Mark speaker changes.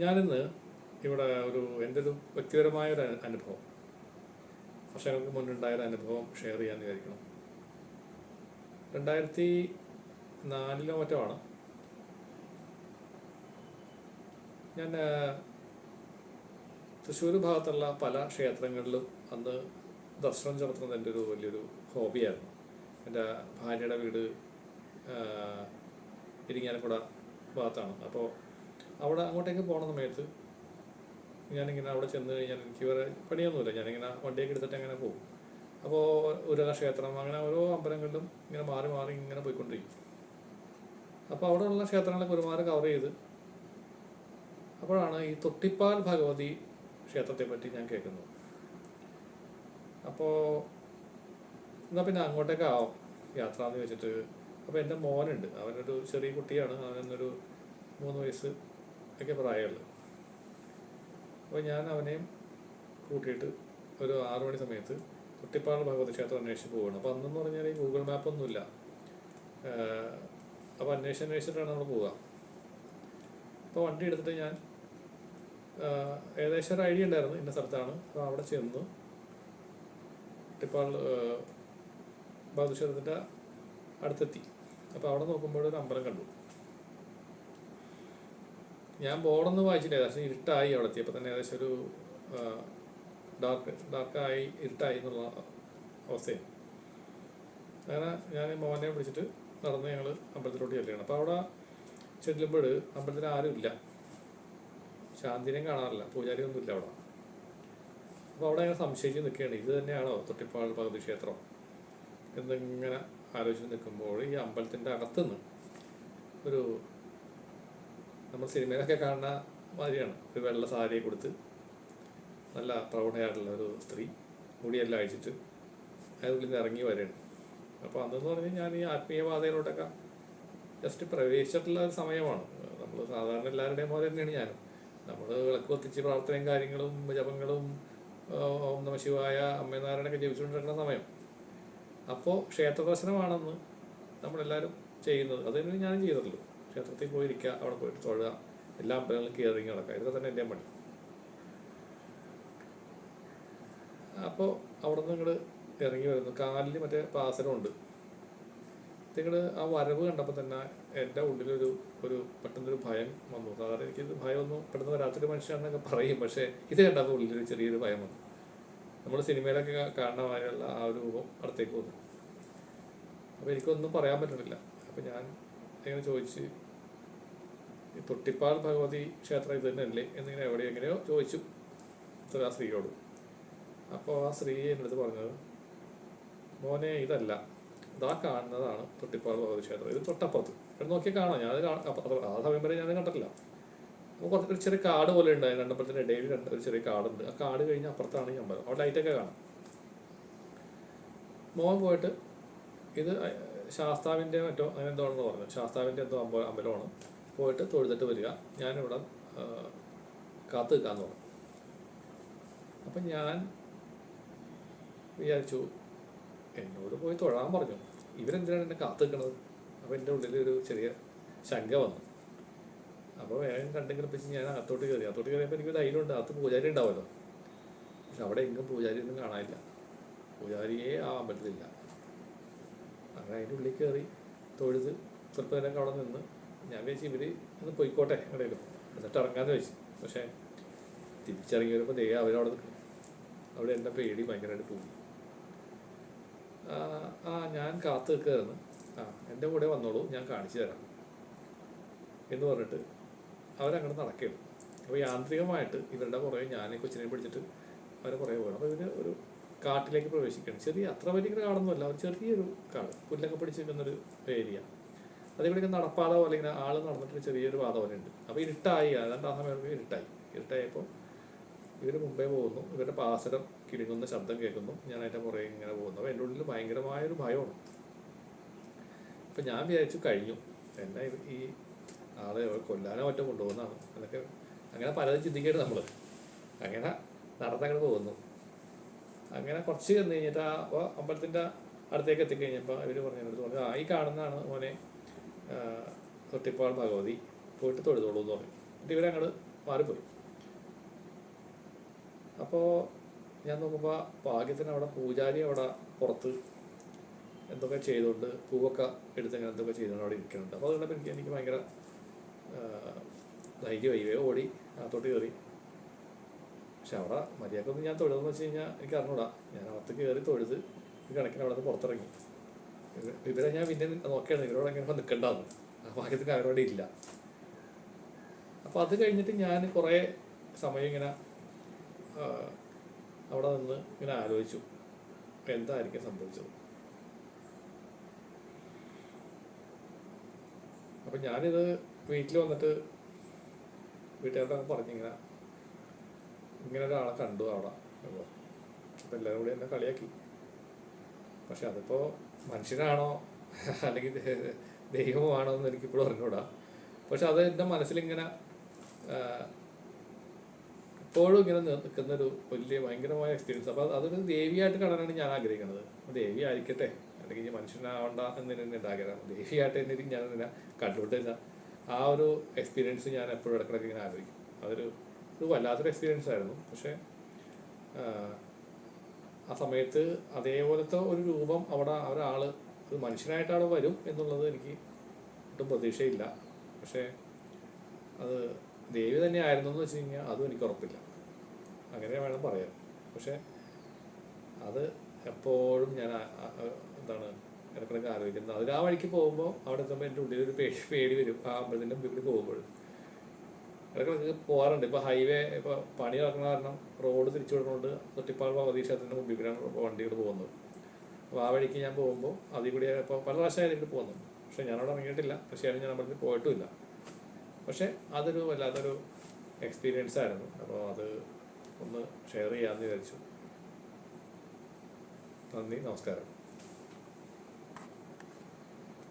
Speaker 1: ഞാനിന്ന് ഇവിടെ ഒരു എന്റെ ഒരു വ്യക്തിപരമായ ഒരു അനുഭവം. വർഷങ്ങൾക്ക് മുന്നുണ്ടായ ഒരു അനുഭവം ഷെയർ ചെയ്യാൻ വിചാരിക്കണം രണ്ടായിരത്തി നാലിലോ മറ്റോ ഞാൻ തൃശ്ശൂർ ഭാഗത്തുള്ള പല ക്ഷേത്രങ്ങളിലും അന്ന് ദർശനം നടത്തുന്നത് എന്റെ ഒരു വലിയൊരു ഹോബിയായിരുന്നു എന്റെ ഭാര്യയുടെ വീട് ഇരിങ്ങാലക്കുട ഭാഗത്താണ്. അപ്പോൾ അവിടെ അങ്ങോട്ടേക്ക് പോണ സമയത്ത് ഞാനിങ്ങനെ അവിടെ ചെന്ന് കഴിഞ്ഞാൽ എനിക്ക് വേറെ പണിയൊന്നുമില്ല. ഞാനിങ്ങനെ വണ്ടിയൊക്കെ എടുത്തിട്ട് അങ്ങനെ പോകും. അപ്പോൾ ഓരോ ക്ഷേത്രം അങ്ങനെ ഓരോ അമ്പലങ്ങളിലും ഇങ്ങനെ മാറി മാറി ഇങ്ങനെ പോയിക്കൊണ്ടിരിക്കും. അപ്പോൾ അവിടെയുള്ള ക്ഷേത്രങ്ങളൊക്കെ ഒരുപാട് കവർ ചെയ്ത് അപ്പോഴാണ് ഈ തൊട്ടിപ്പാൽ ഭഗവതി ക്ഷേത്രത്തെ പറ്റി ഞാൻ കേൾക്കുന്നത്. അപ്പോൾ എന്നാൽ പിന്നെ അങ്ങോട്ടേക്കാവും യാത്ര എന്ന് വെച്ചിട്ട്. അപ്പോൾ എന്റെ മോനുണ്ട്. അവനൊരു ചെറിയ കുട്ടിയാണ്. അവനൊന്നൊരു മൂന്ന് വയസ്സ് ഒക്കെ പ്രായമുള്ളത് അപ്പോൾ ഞാൻ അവനെയും കൂട്ടിയിട്ട് ഒരു ആറു മണി സമയത്ത് കുട്ടിപ്പാറ ഭഗവതി ക്ഷേത്രം അന്വേഷിച്ച് പോവുകയാണ് അപ്പോൾ അന്നെന്ന് പറഞ്ഞാൽ ഈ ഗൂഗിൾ മാപ്പൊന്നുമില്ല അപ്പോൾ അന്വേഷിച്ച് അന്വേഷിച്ചിട്ടാണ് നമ്മൾ പോവുക അപ്പോൾ വണ്ടി എടുത്തിട്ട് ഞാൻ ഏകദേശം ഒരു ഐഡിയ ഉണ്ടായിരുന്നു ഇന്ന സ്ഥലത്താണ്. അപ്പോൾ അവിടെ ചെന്നു. കുട്ടിപ്പാൾ ഭഗവതി ക്ഷേത്രത്തിന്റെ അടുത്തെത്തി. അപ്പോൾ അവിടെ നോക്കുമ്പോൾ ഒരു അമ്പലം കണ്ടു. ഞാൻ ബോർഡൊന്നും വായിച്ചിട്ടില്ല ഏകദേശം ഇരുട്ടായി അവിടെ എത്തിയപ്പോൾ തന്നെ ഏകദേശം ഒരു ഡാർക്ക് ഡാർക്കായി ഇരുട്ടായി എന്നുള്ള അവസ്ഥയാണ് അങ്ങനെ ഞാൻ മോനെ വിളിച്ചിട്ട് നടന്ന് ഞങ്ങൾ അമ്പലത്തിലോട്ട് ചെല്ലുകയാണ്. അപ്പോൾ അവിടെ ചെല്ലുമ്പോൾ അമ്പലത്തിൽ ആരും ഇല്ല. ശാന്തിനെയും കാണാറില്ല. പൂജാരി ഒന്നും ഇല്ല അവിടെ. അപ്പോൾ അവിടെ ഞാൻ സംശയിച്ച് നിൽക്കുകയാണ്. ഇത് തന്നെയാണോ തൊട്ടിപ്പാൾ ഭഗവതി ക്ഷേത്രം? എന്നിങ്ങനെ ആലോചിച്ച് നിൽക്കുമ്പോൾ ഈ അമ്പലത്തിന്റെ അകത്തുനിന്ന് ഒരു നമ്മൾ സിനിമയിലൊക്കെ കാണുന്ന മാതിരിയാണ്. ഒരു വെള്ള സാരി കൊടുത്ത് നല്ല പ്രൗഢയായിട്ടുള്ള ഒരു സ്ത്രീ മുടിയെല്ലാം അഴിച്ചിട്ട് അതിനുള്ളിൽ നിന്ന് ഇറങ്ങി വരുകയാണ്. അപ്പോൾ അന്നെന്ന് പറഞ്ഞാൽ ഞാൻ ഈ ആത്മീയപാതയിലോട്ടൊക്കെ ജസ്റ്റ് പ്രവേശിച്ചിട്ടുള്ള ഒരു സമയമാണ്. നമ്മൾ സാധാരണ എല്ലാവരുടെയും പോലെ തന്നെയാണ് ഞാനും. നമ്മൾ വിളക്ക് കത്തിച്ച് പ്രാർത്ഥനയും കാര്യങ്ങളും ജപങ്ങളും ഓം നമ ശിവായ അമ്മനാരായണൊക്കെ ജപിച്ചുകൊണ്ടിരിക്കുന്ന സമയം. അപ്പോൾ ക്ഷേത്ര ദർശനമാണെന്ന് നമ്മളെല്ലാവരും ചെയ്യുന്നത്. അത് തന്നെ ഞാനും ചെയ്തിട്ടുള്ളൂ ക്ഷേത്രത്തിൽ പോയിരിക്കുക അവിടെ പോയിട്ട് തൊഴുക എല്ലാ അമ്പലങ്ങളും കയറി നടക്കുക. ഇതൊക്കെ തന്നെ എന്റെ പണി. അപ്പോൾ അവിടെ നിന്ന് ഇറങ്ങി വരുന്നു. കാലിൽ മറ്റേ പാസരമുണ്ട് നിങ്ങൾ ആ വരവ് കണ്ടപ്പോൾ തന്നെ എന്റെ ഉള്ളിലൊരു ഒരു പെട്ടെന്നൊരു ഭയം വന്നു. സാധാരണ എനിക്കിത് ഭയമൊന്നും പെട്ടെന്ന് വരാത്തൊരു മനുഷ്യനാണെന്നൊക്കെ പറയും. പക്ഷേ ഇത് കണ്ടപ്പോൾ ഉള്ളിലൊരു ചെറിയൊരു ഭയം വന്നു. നമ്മൾ സിനിമയിലൊക്കെ കാ- കാണുന്ന മാതിരിയുള്ള ആ ഒരു രൂപം അടുത്തേക്ക് വന്നു. അപ്പോൾ എനിക്കൊന്നും പറയാൻ പറ്റുന്നില്ല അപ്പോൾ ഞാൻ ഇങ്ങനെ ചോദിച്ച് തൊട്ടിപ്പാൽ ഭഗവതി ക്ഷേത്രം ഇത് തന്നെയല്ലേ? എന്നിങ്ങനെ എവിടെ എങ്ങനെയോ ചോദിച്ചു. ആ സ്ത്രീയോട്. അപ്പോൾ ആ സ്ത്രീ എന്റെ പറഞ്ഞത് മോനെ ഇതല്ല. ഇതാ കാണുന്നതാണ് തൊട്ടിപ്പാൽ ഭഗവതി ക്ഷേത്രം. ഇത് തൊട്ടപ്പുറത്ത്. ഇവിടെ നോക്കി കാണാം. ഞാൻ ആ സമയം വരെ ഞാൻ കണ്ടിട്ടില്ല. അപ്പോൾ കുറച്ച് ഒരു ചെറിയ കാട് പോലെ ഉണ്ടായി. രണ്ടമ്പലത്തിന്റെ ഇടയിൽ രണ്ട് ഒരു ചെറിയ കാടുണ്ട്. ആ കാട് കഴിഞ്ഞ് അപ്പുറത്താണ് ഈ അമ്പലം. അവിടെ ലൈറ്റൊക്കെ കാണാം. മോൻ പോയിട്ട് ഇത് ശാസ്താവിന്റെ മറ്റോ അങ്ങനെ എന്തോ ആണെന്ന് പറഞ്ഞു. ശാസ്താവിന്റെ എന്തോ അമ്പ അമ്പലമാണ്. പോയിട്ട് തൊഴുതിട്ട് വരിക. ഞാനിവിടെ കാത്തു നിൽക്കാന്ന് പറഞ്ഞു. അപ്പം ഞാൻ വിചാരിച്ചു എന്നോട് പോയി തൊഴാൻ പറഞ്ഞു. ഇവരെന്തിനാണ് എന്നെ കാത്തു നിൽക്കണത്? അപ്പോൾ എന്റെ ഉള്ളിൽ ഒരു ചെറിയ ശങ്ക വന്നു. അപ്പോൾ വേഗം കണ്ടെങ്കിൽ വെച്ച് ഞാൻ അകത്തോട്ട് കയറി. അകത്തോട്ട് കയറിയപ്പോൾ എനിക്ക് ധൈര്യമുണ്ട്. അകത്ത് പൂജാരി ഉണ്ടാവുമല്ലോ. പക്ഷെ അവിടെ എങ്ങും പൂജാരി ഒന്നും കാണാനില്ല. പൂജാരിയെ ആ അമ്പലത്തിലില്ല. അങ്ങനെ അതിന്റെ ഉള്ളിൽ കയറി തൊഴുത് ചെറുപ്പം നേരം അവിടെ നിന്ന് ഞാൻ വിചാരിച്ചു ഇവർ ഒന്ന് പോയിക്കോട്ടെ ഇടയിലും എന്നിട്ട് ഇറങ്ങാന്ന് വെച്ചു പക്ഷേ തിരിച്ചിറങ്ങി വരുമ്പോൾ ദേ അവരവിടെ നിൽക്കും അവിടെ എന്റെ പേടി ഭയങ്കരമായിട്ട് പോയി. ആ, ഞാൻ കാത്തു നിൽക്കുകയായിരുന്നു. ആ എന്റെ കൂടെ വന്നോളൂ ഞാൻ കാണിച്ചു തരാം എന്ന് പറഞ്ഞിട്ട് അവരങ്ങനെ നടക്കുകയാണ്. അപ്പോൾ യാന്ത്രികമായിട്ട് ഇവരുടെ പുറകെ ഞാൻ കൊച്ചിനെ പിടിച്ചിട്ട് അവരെ പുറകെ പോകണം അപ്പോൾ ഇവർ ഒരു കാട്ടിലേക്ക് പ്രവേശിക്കണം. ചെറിയ അത്ര വലിയ കാടൊന്നുമല്ല ഒരു ചെറിയൊരു കാട്. പുല്ലൊക്കെ പിടിച്ച് നിൽക്കുന്നൊരു ഏരിയ. ഇങ്ങനെ നടപ്പാത പോലെ ഇങ്ങനെ നടന്നിട്ട് ചെറിയൊരു പാത പോലെ ഉണ്ട്. അപ്പോൾ ഇരുട്ടായി. അതാണ്ട് ആ സമയം ഇരുട്ടായി. ഇരുട്ടായപ്പോൾ ഇവർ മുമ്പേ പോകുന്നു. ഇവരുടെ പാസരം കിടുങ്ങുന്ന ശബ്ദം കേൾക്കുന്നു. ഞാൻ അതിന്റെ പുറകെ ഇങ്ങനെ പോകുന്നു. അപ്പോൾ എന്റെ ഉള്ളിൽ ഭയങ്കരമായൊരു ഭയമാണ്. അപ്പം ഞാൻ വിചാരിച്ചു കഴിഞ്ഞു. എന്നെ ഈ ആളെ കൊല്ലാനോ മറ്റോ കൊണ്ടുപോകുന്നതാണ്. അതൊക്കെ അങ്ങനെ പലതും ചിന്തിക്കരുത് നമ്മൾ അങ്ങനെ നടന്നങ്ങനെ പോകുന്നു. അങ്ങനെ കുറച്ച് ചെന്ന് കഴിഞ്ഞിട്ട് ആ അപ്പോൾ അമ്പലത്തിന്റെ അടുത്തേക്ക് എത്തിക്കഴിഞ്ഞപ്പോൾ ഇവർ പറഞ്ഞു എന്റെ പറഞ്ഞു ആ ഈ കാണുന്നതാണ് മോനെ തൊട്ടിപ്പാൾ ഭഗവതി. പോയിട്ട് തൊഴുതോളൂ എന്ന് പറഞ്ഞു. എന്നിട്ട് ഇവരങ്ങോട്ട് മാറിപ്പോയി. അപ്പോൾ ഞാൻ നോക്കുമ്പോൾ ഭാഗ്യത്തിന് അവിടെ പൂജാരി അവിടെ പുറത്ത് എന്തൊക്കെ ചെയ്തുകൊണ്ട് പൂവൊക്കെ എടുത്ത് അങ്ങനെ എന്തൊക്കെ ചെയ്തുകൊണ്ട് അവിടെ ഇരിക്കുന്നുണ്ട്. അപ്പോൾ അതുകൊണ്ട് എനിക്ക് എനിക്ക് ഭയങ്കര ധൈര്യം ധൈര്യമായി. ഓടി അകത്തോട്ട് കയറി. പക്ഷെ അവിടെ മര്യാദക്കൊന്നും ഞാൻ തൊഴുതെന്ന് വെച്ച് കഴിഞ്ഞാൽ എനിക്ക് അറിഞ്ഞൂടാ. ഞാൻ അകത്ത് കയറി തൊഴുത് കണക്കിന് അവിടെ നിന്ന് പുറത്തിറങ്ങി ഇവരെ ഞാൻ പിന്നെ നോക്കിയാണ് ഇവരോട് എങ്ങനെ ആ ഭാഗ്യത്തിന് അവരോട് ഇല്ല. അപ്പോൾ അത് കഴിഞ്ഞിട്ട് ഞാൻ കുറേ സമയം ഇങ്ങനെ അവിടെ നിന്ന് ഇങ്ങനെ ആലോചിച്ചു. എന്തായിരിക്കും സംഭവിച്ചത്? അപ്പം ഞാനിത് വീട്ടിൽ വന്നിട്ട് വീട്ടുകാരുടെ പറഞ്ഞിങ്ങനെ ഇങ്ങനെ ഒരാളെ കണ്ടു അവിടെ. അപ്പം എല്ലാവരും കൂടി എന്നെ കളിയാക്കി. പക്ഷെ അതിപ്പോൾ മനുഷ്യനാണോ? അല്ലെങ്കിൽ ദൈവമോ ദൈവമാണോ എന്ന് എനിക്കിപ്പോഴും അറിഞ്ഞൂടാ. പക്ഷെ അത് എന്റെ മനസ്സിലിങ്ങനെ ഇപ്പോഴും ഇങ്ങനെ നിൽക്കുന്ന ഒരു വലിയ ഭയങ്കരമായ എക്സ്പീരിയൻസ് അപ്പോൾ അതൊരു ദേവിയായിട്ട് കാണാനാണ് ഞാൻ ആഗ്രഹിക്കുന്നത്. ദേവി ആയിരിക്കട്ടെ. അല്ലെങ്കിൽ മനുഷ്യനാവണ്ട എന്ന് തന്നെ ആഗ്രഹം. ദേവിയായിട്ട് തന്നെ ഞാൻ കണ്ടുകൊണ്ടിരുന്ന ആ ഒരു എക്സ്പീരിയൻസ് ഞാൻ എപ്പോഴും ഇടക്കിടക്ക് ഇങ്ങനെ ആഗ്രഹിക്കും അതൊരു ഒരു വല്ലാത്തൊരു എക്സ്പീരിയൻസ് ആയിരുന്നു. പക്ഷേ ആ, സമയത്ത് അതേപോലത്തെ ഒരു രൂപം അവിടെ ഒരാൾ ഒരു മനുഷ്യനായിട്ട് അവിടെ വരും എന്നുള്ളത് എനിക്ക് ഒട്ടും പ്രതീക്ഷയില്ല. പക്ഷേ അത് ദേവി തന്നെ ആയിരുന്നു എന്ന് വെച്ച് കഴിഞ്ഞാൽ അതും എനിക്ക് ഉറപ്പില്ല. അങ്ങനെ വേണം പറയാം പക്ഷേ അത് എപ്പോഴും ഞാൻ എന്താണ് ഇടയ്ക്കിടയ്ക്ക് ആലോചിക്കുന്നത്. അതിൽ ആ വഴിക്ക് പോകുമ്പോൾ അവിടെ എത്തുമ്പോൾ എന്റെ ഉള്ളിൽ ഒരു പേടി പേടി വരും. ആ അമ്പലത്തിന്റെ മുമ്പിൽ കൂടി ഇടയ്ക്കിടയ്ക്ക് പോകാറുണ്ട് ഇപ്പോൾ ഹൈവേ ഇപ്പോൾ പണി നടക്കുന്ന കാരണം റോഡ് തിരിച്ചു വിടുന്നതുകൊണ്ട് തൊട്ടിപ്പാൾ ഭഗവതി ക്ഷേത്രത്തിന്റെ മുമ്പിൽ കൂടെയാണ് വണ്ടികൾ പോകുന്നത്. അപ്പോൾ ആ വഴിക്ക് ഞാൻ പോകുമ്പോൾ അതിൽ കൂടി ഇപ്പോൾ പല പ്രാവശ്യം അതിൽ കൂടി പോകുന്നു പക്ഷേ ഞാനവിടെ ഇറങ്ങിയിട്ടില്ല. പക്ഷേ ഞാൻ അവിടെ പോയിട്ടുമില്ല. പക്ഷേ അതൊരു വല്ലാത്തൊരു എക്സ്പീരിയൻസ് ആയിരുന്നു. അപ്പോൾ അത് ഒന്ന് ഷെയർ ചെയ്യാമെന്ന് വിചാരിച്ചു. നന്ദി നമസ്കാരം.